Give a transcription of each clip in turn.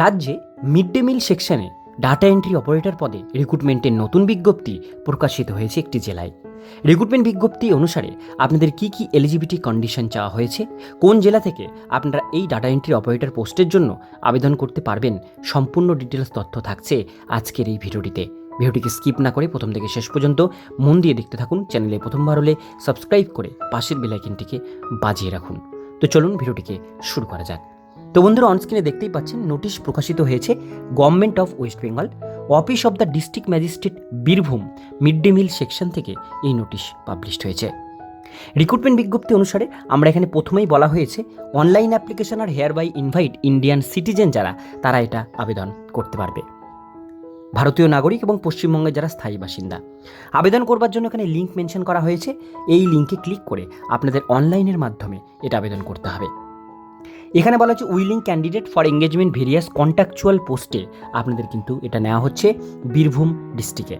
রাজ্যে mid day মিল সেকশনে data entry operator পদে রিক্রুটমেন্টের নতুন বিজ্ঞপ্তি প্রকাশিত হয়েছে একটি জেলায়। রিক্রুটমেন্ট বিজ্ঞপ্তি অনুসারে আপনাদের কি কি এলিজিবিলিটি কন্ডিশন চাওয়া হয়েছে, কোন জেলা থেকে আপনারা এই ডাটা এন্ট্রি অপারেটর পোস্টের জন্য আবেদন করতে পারবেন, সম্পূর্ণ ডিটেলস তথ্য থাকছে আজকের এই ভিডিওটিতে। ভিডিওটিকে স্কিপ না করে প্রথম থেকে শেষ পর্যন্ত মন দিয়ে দেখতে থাকুন, চ্যানেলে প্রথমবার হলে সাবস্ক্রাইব করে পাশের বেলাইকিনটিকে বাজিয়ে রাখুন। তো চলুন ভিডিওটিকে শুরু করা যাক। তো বন্ধুরা অনস্ক্রিনে দেখতেই পাচ্ছেন নোটিশ প্রকাশিত হয়েছে government of West Bengal office of the district magistrate Birbhum mid day meal section থেকে এই নোটিশ পাবলিশড হয়েছে। রিক্রুটমেন্ট বিজ্ঞপ্তি অনুসারে আমরা এখানে প্রথমেই বলা হয়েছে অনলাইন অ্যাপ্লিকেশন আর hereby invite Indian citizen যারা, তারা এটা আবেদন করতে পারবে। ভারতীয় নাগরিক এবং পশ্চিমবঙ্গের যারা স্থায়ী বাসিন্দা, আবেদন করবার জন্য এখানে লিঙ্ক মেনশন করা হয়েছে, এই লিঙ্কে ক্লিক করে আপনাদের অনলাইনের মাধ্যমে এটা আবেদন করতে হবে। এখানে বলা হচ্ছে willing candidate for engagement various contractual পোস্টে। আপনাদের কিন্তু এটা নেওয়া হচ্ছে বীরভূম ডিস্ট্রিক্টে।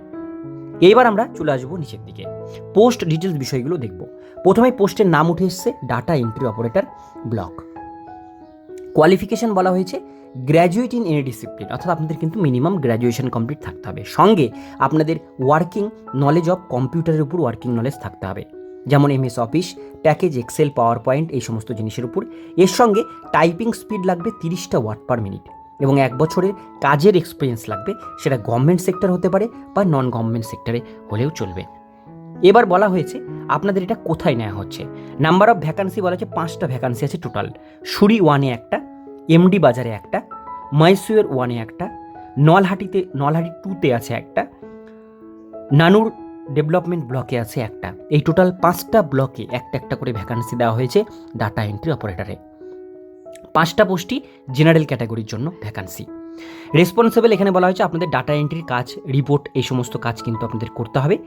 এইবার আমরা চলে আসব নিচের দিকে। পোস্ট ডিটেলস বিষয়গুলো দেখব। প্রথমে পোস্টের নাম উঠে এসছে data entry operator block. Qualification বলা হয়েছে গ্র্যাজুয়েট ইন এনি ডিসিপ্লিন, অর্থাৎ আপনাদের কিন্তু মিনিমাম গ্র্যাজুয়েশন কমপ্লিট থাকতে হবে। সঙ্গে আপনাদের ওয়ার্কিং নলেজ অফ কম্পিউটারের উপর ওয়ার্কিং নলেজ থাকতে হবে। যেমন MS Office package Excel PowerPoint এই সমস্ত জিনিসের উপর। এর সঙ্গে টাইপিং স্পিড লাগবে তিরিশটা ওয়াট পার মিনিট এবং এক বছরের কাজের এক্সপিরিয়েন্স লাগবে, সেটা গভর্নমেন্ট সেক্টর হতে পারে বা নন গভর্নমেন্ট সেক্টরে হলেও চলবে। এবার বলা হয়েছে, আপনাদের এটা কোথায় নেওয়া হচ্ছে? নাম্বার অফ ভ্যাকান্সি বলা হচ্ছে, পাঁচটা ভ্যাকান্সি আছে টোটাল সুরি ওয়ানে একটা এমডি বাজারে একটা মৈসুয়ের ওয়ানে একটা, নলহাটিতে, নলহাটি টুতে আছে একটা, নানুর ডেভেলপমেন্ট ব্লকে আছে একটা। এই টোটাল পাঁচটা ব্লকে একটা একটা করে ভ্যাকান্সি দেওয়া হয়েছে ডাটা এন্ট্রি অপারেটরে পাঁচটা পোস্টই জেনারেল ক্যাটাগরির জন্য ভ্যাকান্সি রেসপন্সিবল এখানে বলা হয়েছে আপনাদের ডাটা এন্ট্রির কাজ রিপোর্ট এই সমস্ত কাজ কিন্তু আপনাদের করতে হবে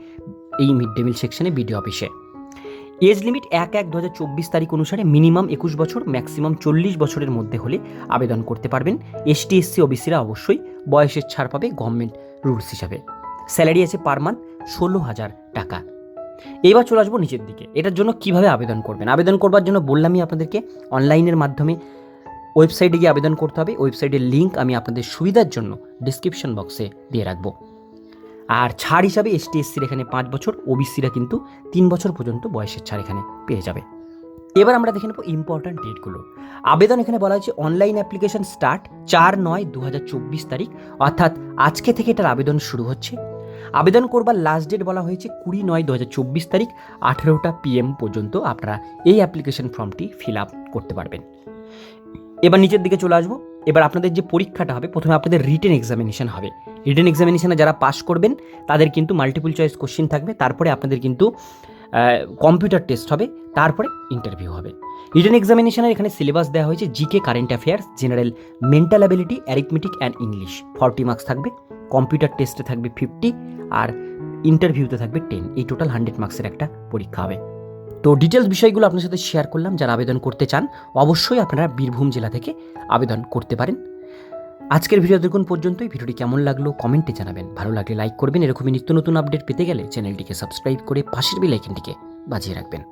এই মিড ডে মিল সেকশনে বিডিও অফিসে এজ লিমিট এক এক দু তারিখ অনুসারে মিনিমাম একুশ বছর ম্যাক্সিমাম চল্লিশ বছরের মধ্যে হলে আবেদন করতে পারবেন। এসটি এসসি ওবিসিরা অবশ্যই বয়সের ছাড় পাবে গভর্নমেন্ট রুলস হিসাবে। স্যালারি আছে পার মান্থ ষোলো হাজার টাকা। এবার চলে আসব নিচের দিকে। এটার জন্য কীভাবে আবেদন করবেন? আবেদন করবার জন্য বললামই আপনাদেরকে, অনলাইনের মাধ্যমে ওয়েবসাইটে গিয়ে আবেদন করতে হবে। ওয়েবসাইটের লিঙ্ক আমি আপনাদের সুবিধার জন্য ডিসক্রিপশন বক্সে দিয়ে রাখব। আর ছাড় হিসাবে এসটি এসসির এখানে পাঁচ বছর, ওবিসিরা কিন্তু তিন বছর পর্যন্ত বয়সের ছাড় এখানে পেয়ে যাবে। এবার আমরা দেখে নেব ইম্পর্ট্যান্ট ডেটগুলো আবেদন এখানে বলা হয়েছে অনলাইন অ্যাপ্লিকেশন স্টার্ট চার নয় দু তারিখ। অর্থাৎ আজকে থেকে এটার আবেদন শুরু হচ্ছে। আবেদন করবার লাস্ট ডেট বলা হয়েছে কুড়ি নয় দু তারিখ আঠেরোটা পিএম পর্যন্ত আপনারা এই অ্যাপ্লিকেশন ফর্মটি ফিল আপ করতে পারবেন। এবার নিচের দিকে চলে আসব। এবার আপনাদের যে পরীক্ষাটা হবে, প্রথমে আপনাদের রিটেন এক্সামিনেশান হবে। রিটেন এক্সামিনেশানে যারা পাশ করবেন, তাদের কিন্তু মাল্টিপল চয়েস কোশ্চিন থাকবে। তারপরে আপনাদের কিন্তু কম্পিউটার টেস্ট হবে, তারপরে ইন্টারভিউ হবে। রিটেন এক্সামিনেশনের এখানে সিলেবাস দেওয়া হয়েছে GK current affairs general mental ability arithmetic and English forty marks থাকবে কম্পিউটার টেস্টে থাকবে ফিফটি আর ইন্টারভিউতে থাকবে টেন এই টোটাল হান্ড্রেড মার্কসের একটা পরীক্ষা হবে। তো ডিটেলস বিষয়গুলো আপনার সাথে শেয়ার করলাম, যারা আবেদন করতে চান, অবশ্যই আপনারা বীরভূম জেলা থেকে আবেদন করতে পারেন। আজকের ভিডিও দেখুন পর্যন্তই। ভিডিওটি কেমন লাগল কমেন্টে জানাবেন। ভালো লাগলে লাইক করবেন, এরকমই নিত্য নতুন আপডেট পেতে গেলে চ্যানেলটিকে সাবস্ক্রাইব করে পাশের বেল আইকনটিকে বাজিয়ে রাখবেন।